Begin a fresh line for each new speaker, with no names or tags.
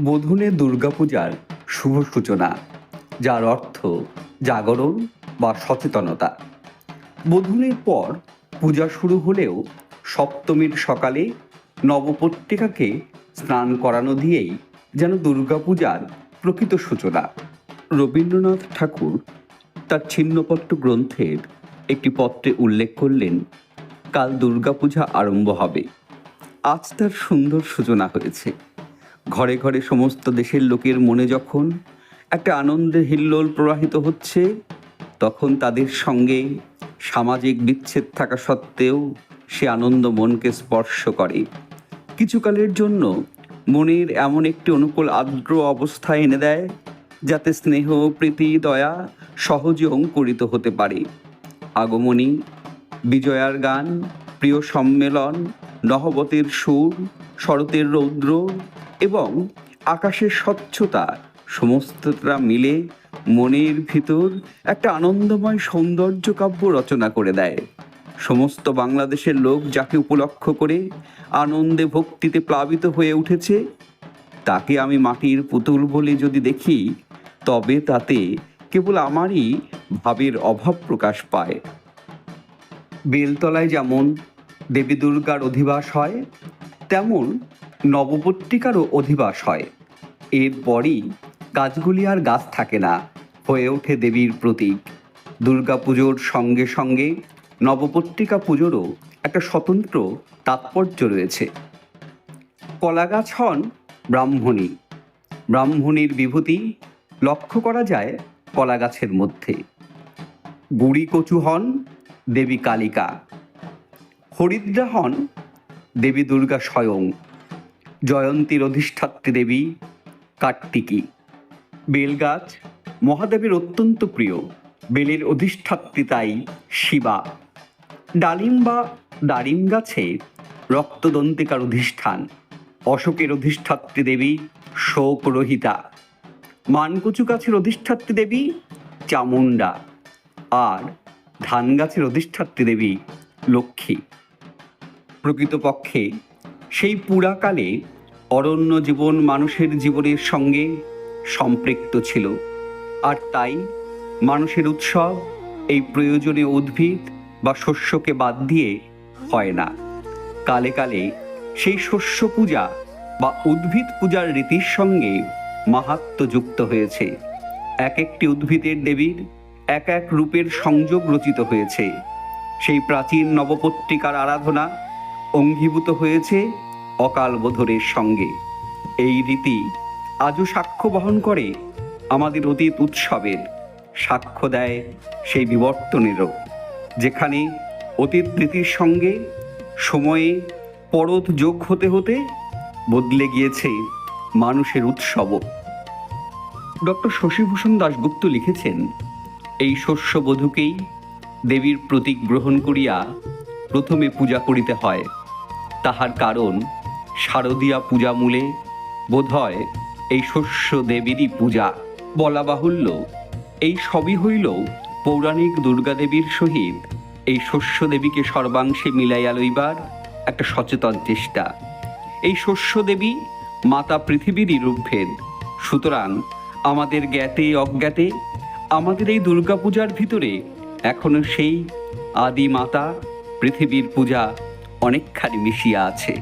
বোধনে দুর্গাপূজার শুভ সূচনা, যার অর্থ জাগরণ বা সচেতনতা। বোধনের পর পূজা শুরু হলেও সপ্তমীর সকালে নবপত্রিকাকে স্নান করানো দিয়েই যেন দুর্গাপূজার প্রকৃত সূচনা। রবীন্দ্রনাথ ঠাকুর তার ছিন্নপট্ট গ্রন্থের একটি পত্রে উল্লেখ করলেন, কাল দুর্গাপূজা আরম্ভ হবে। আজ তার সুন্দর সূচনা হয়েছে। ঘরে ঘরে সমস্ত দেশের লোকের মনে যখন একটা আনন্দের হিল্লোল প্রবাহিত হচ্ছে, তখন তাদের সঙ্গে সামাজিক বিচ্ছেদ থাকা সত্ত্বেও সে আনন্দ মনকে স্পর্শ করে। কিছুকালের জন্য মনের এমন একটি অনুকূল আর্দ্র অবস্থা এনে দেয়, যাতে স্নেহ, প্রীতি, দয়া সহজে অঙ্কুরিত হতে পারে। আগমনী, বিজয়ার গান, প্রিয় সম্মেলন, নহবতের সুর, শরতের রৌদ্র এবং আকাশের স্বচ্ছতা, সমস্তটা মিলে মনের ভিতর একটা আনন্দময় সৌন্দর্য কাব্য রচনা করে দেয়। সমস্ত বাংলাদেশের লোক যাকে উপলক্ষ করে আনন্দে ভক্তিতে প্লাবিত হয়ে উঠেছে, তাকে আমি মাটির পুতুল বলে যদি দেখি, তবে তাতে কেবল আমারই ভাবের অভাব প্রকাশ পায়। বেলতলায় যেমন দেবী দুর্গার অধিবাস হয়, তেমন নবপত্রিকারও অধিবাস হয়। এরপরই গাছগুলি আর গাছ থাকে না, হয়ে ওঠে দেবীর প্রতীক। দুর্গাপুজোর সঙ্গে সঙ্গে নবপত্রিকা পুজোরও একটা স্বতন্ত্র তাৎপর্য রয়েছে। কলাগাছ হন ব্রাহ্মণী। ব্রাহ্মণীর বিভূতি লক্ষ্য করা যায় কলাগাছের মধ্যে। গুড়ি কচু হন দেবী কালিকা। হরিদ্রা হন দেবী দুর্গা স্বয়ং। জয়ন্তীর অধিষ্ঠাত্রী দেবী, কার্তিকী। বেলগাছ মহাদেবের অত্যন্ত প্রিয়, বেলের অধিষ্ঠাত্রী তাই শিবা। ডালিম বা দারিম গাছে রক্তদন্তিকার অধিষ্ঠান, অশোকের অধিষ্ঠাত্রী দেবী শোকরহিতা। মানকচু গাছের অধিষ্ঠাত্রী দেবী চামুণ্ডা, আর ধান গাছের অধিষ্ঠাত্রী দেবী লক্ষ্মী। প্রকৃতপক্ষে সেই পুরাকালে অরণ্য জীবন মানুষের জীবনের সঙ্গে সম্পৃক্ত ছিল। আর তাই মানুষের উৎসব এই প্রয়োজনীয় উদ্ভিদ বা শস্যকে বাদ দিয়ে হয় না। কালে কালে সেই শস্য পূজা বা উদ্ভিদ পূজার রীতির সঙ্গে মাহাত্ম যুক্ত হয়েছে। এক একটি উদ্ভিদের দেবীর এক এক রূপের সংযোগ রচিত হয়েছে। সেই প্রাচীন নবপত্রিকার আরাধনা অঙ্গীভূত হয়েছে অকাল বোধরের সঙ্গে। এই রীতি আজও সাক্ষ্য বহন করে আমাদের অতীত উৎসবের। সাক্ষ্য দেয় সেই বিবর্তনেরও, যেখানে অতীত রীতির সঙ্গে সময়ে পরত যোগ হতে হতে বদলে গিয়েছে মানুষের উৎসবও। ডক্টর শশীভূষণ দাশগুপ্ত লিখেছেন, এই শস্যবধূকেই দেবীর প্রতীক গ্রহণ করিয়া প্রথমে পূজা করিতে হয়। তাহার কারণ শারদীয়া পূজা মূলে বোধহয় এই শস্য দেবীরই পূজা বলা বাহুল্য। এই সবই হইল পৌরাণিক দুর্গাদেবীর সহিত এই শস্য দেবীকে সর্বাংশে মিলাইয়া লইবার একটা সচেতন চেষ্টা। এই শস্য দেবী মাতা পৃথিবীরই রূপভেদ। সুতরাং আমাদের জ্ঞাতে, অজ্ঞাতে, আমাদের এই দুর্গাপূজার ভিতরে এখনও সেই আদি মাতা পৃথিবীর পূজা অনেকখানি মিশিয়া আছে।